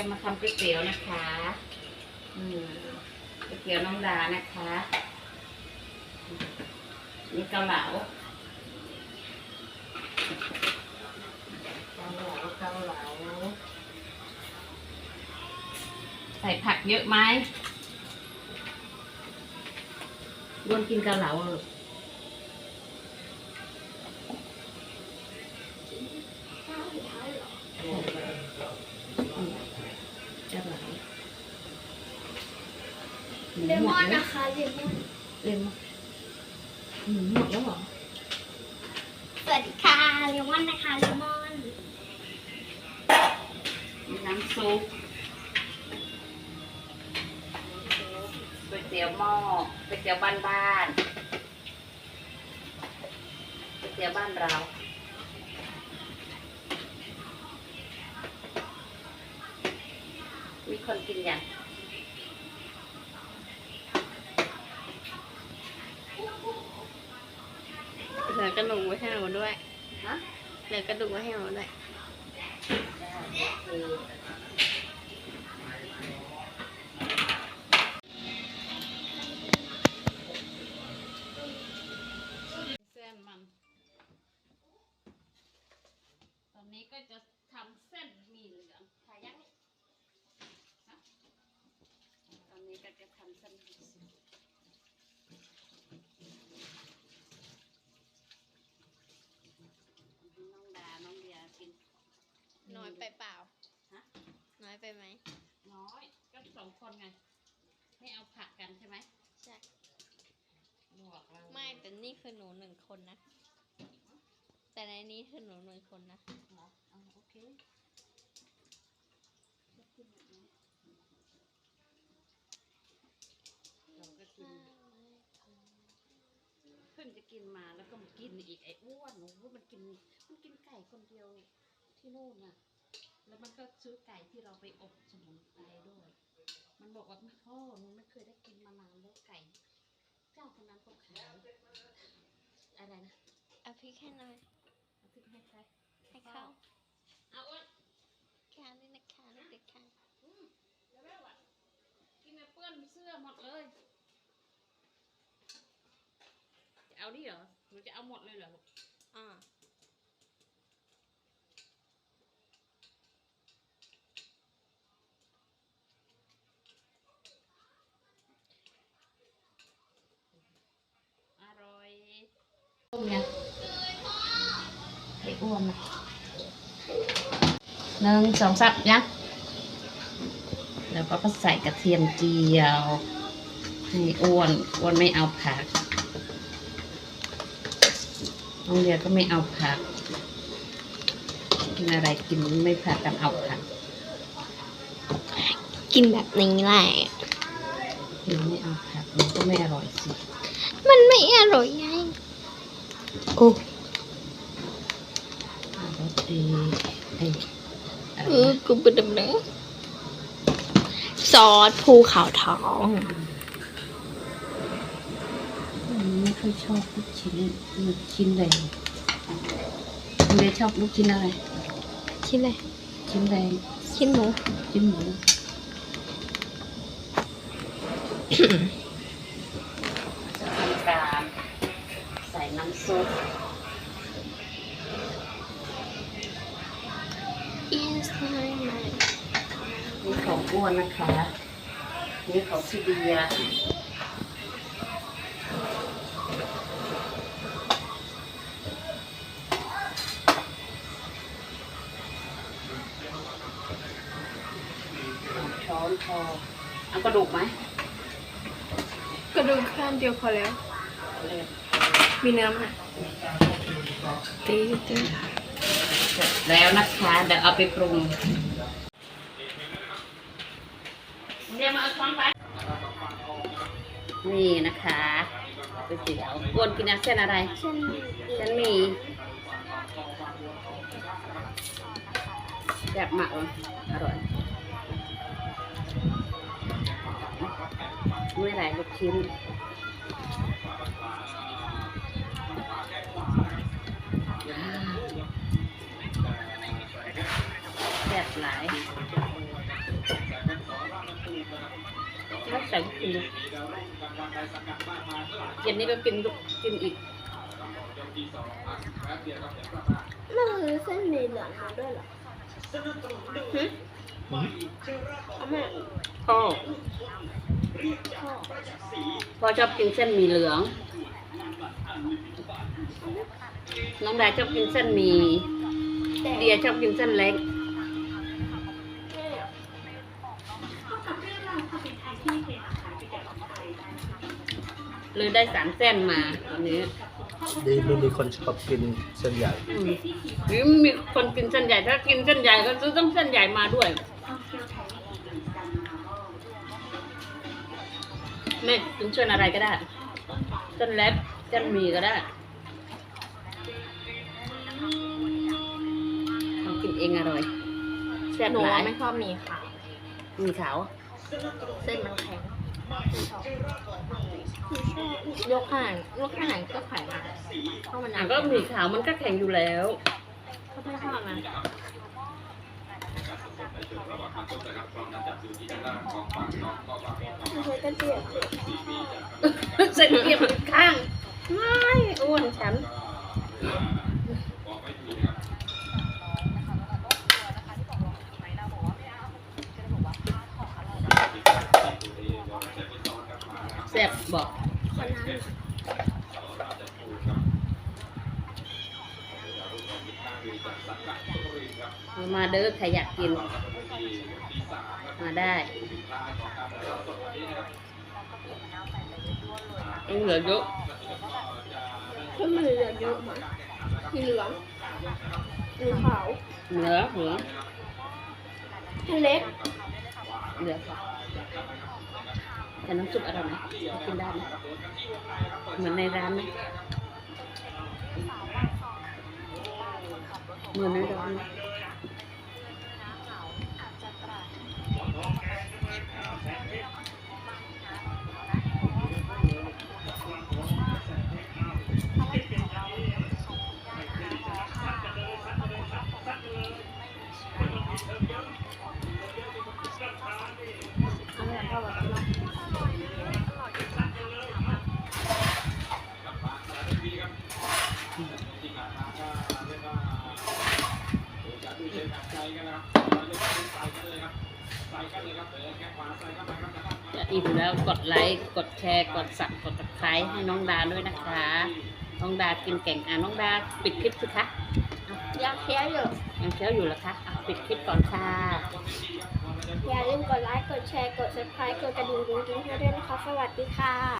จะมาทำก๋วยเตี๋ยวนะคะอืมก๋วยเตี๋ยวน้องดานะคะนี่เกาเหลาเกาเหลาเกาเหลาใส่ผักเยอะไหมรวนกินเกาเหลาเหรอเกาเหลาห เลมอนนะคะเลมอนเลมอนหมดแล้วเหรอสวัสดีค่ะเลมอนนะคะเลมอนมีน้ำซุปก๋วยเตี๋ยวหม้อก๋วยเตี๋ยวบ้านบ้านก๋วยเตี๋ยวบ้านเรามีคนกินอย่าง เหลือกระดูกไว้ให้หนูด้วยฮะเหลือกระดูกไว้ให้หนูด้วยคือเส้นมัน ตอนนี้ก็จะทำเส้นหมี่เหลืองทายังนี่ฮะตอนนี้ก็จะทำเส้นหมี่เหลืองให้น้องดา น้องเดียกิน น้ อยไปเปล่า ฮะ น้อยไปไหม น้อย ก็สองคนไง ไม่เอาผักกันใช่ไหมใช่ บวกเราไม่แต่นี่คือหนูหนึ่งคนนะ แต่ในนี้คือหนูหนึ่งคนนะ เหรอเอาโอเคจะกินแบบนี้เราก็กิน เพิ่งจะกินมาแล้วก็มากินอีกไอ้อ้วนโอ้โหมันกิน มันกินไก่คนเดียวที่นู่นน่ะ แล้วมันก็ซื้อไก่ที่เราไปอบสมุนไพรด้วย มันบอกว่าพ่อหนูไม่เคยได้กินมานานแล้วไก่ เจ้าคนนั้นเขาขายอะไรนะเอาพริกให้หน่อยเอาพริกให้ใครให้เขาเอาอ้วนแค่นี้นะคะเด็กๆค่ะอืมเดี๋ยวแม่ว่ะกินแอปเปิ้ลเสื้อหมดเลย จะเอานี่เหรอหรือจะเอาหมดเลยเหรอลูก อ่า อร่อยต้มเนี่ยไอ้อ้วนนะหนึ่งสองสามยังแล้วก็ใส่กระเทียมเจียวให้อ้วนอ้วนไม่เอาผักน้องเดียก็ไม่เอาผัก กินอะไรกินไม่ผักกันเอาผัก กินแบบนี้แหละกินไม่เอาผักมันก็ไม่อร่อยสิ มันไม่อร่อยไงโอ้ รสดีเอ้ยอะไร เออ นะ กูเป็นดำเนื้อซอสภูเขาทองอืมไม่ค่อยชอบลูกชิ้นลูกชิ้นแดงคุณเดชชอบลูกชิ้นอะไร ชิ้นอะไร ชิ้นแดงชิ้นหมู ชิ้นหมูทำการใส่น้ำซุป องอ้วนนะคะ นี่ของซีเดียสองช้อนพอเอากระดูกไหมกระดูกข้างเดียวพอแล้ว เอาเลยมีเนื้อไหมตีตี เสร็จแล้วนะคะ เดี๋ยวเอาไปปรุง เรียกมาเอาช้อนไป นี่นะคะก๋วยเตี๋ยวอ้วนกินเส้นอะไร เส้นเส้นหมี่แบบหมักเลยอร่อยไม่หลายลูกชิ้นแซ่ซ่บหลายแล้ว ใส่กินดูเย็นนี้ก็กินลูกกินอีกนั่นคือเส้นหมี่เหลืองมาด้วยเหรอหึเอาแม่พ่อพ่อพ่อชอบกินเส้นหมี่เหลือง น้องดาชอบกินเส้นหมี่เดียชอบกินเส้นเล็ก เลยได้สามเส้นมาวันนี้ดีไม่มีคนชอบกินเส้นใหญ่อืมหรือมีคนกินเส้นใหญ่ถ้ากินเส้นใหญ่ก็ซื้อต้องเส้นใหญ่มาด้วยแม่กินเส้นอะไรก็ได้เส้นเล็บเส้นหมี่ก็ได้ทำกินเองอร่อยแซ่บหนูหลาอะยไม่ชอบหมีขาวหมีขาว เส้นมันแข็ง ยกห่างยกห่างก็แข็งอะเพราะมันอะก็หมี่ขาวมันก็แข็งอยู่แล้วก็ไม่ชอบนะไม่ใช่กระเจี๊ยบเส้นเทียบข้างไม่อ้วนฉันแซ่บบอก คนนั้นมาเด้อใครอยากกิน มาได้ยังเหลือเยอะก็มันเหลือเยอะมากสีเหลืองสีขาวเหลือเหลือเส้นเล็กเหลือ แต่น้ำซุปอร่อยไหมกินได้ไหมเหมือนในร้านไหมเหมือนในร้านไหม แล้วกดไลค์กดแชร์กดสับกดตะไคร้ให้น้องดาด้วยนะคะ น้องดากินเก่งอะน้องดาปิดคลิปสิคะอยากเคี้ยวอยู่ยังเคี้ยวอยู่เหรอคะอะปิดคลิปก่อนค่ะ อย่าลืมกดไลค์กดแชร์กด subscribe กดกระดิ่งกิ๊งๆให้ด้วยนะคะ สวัสดีค่ะ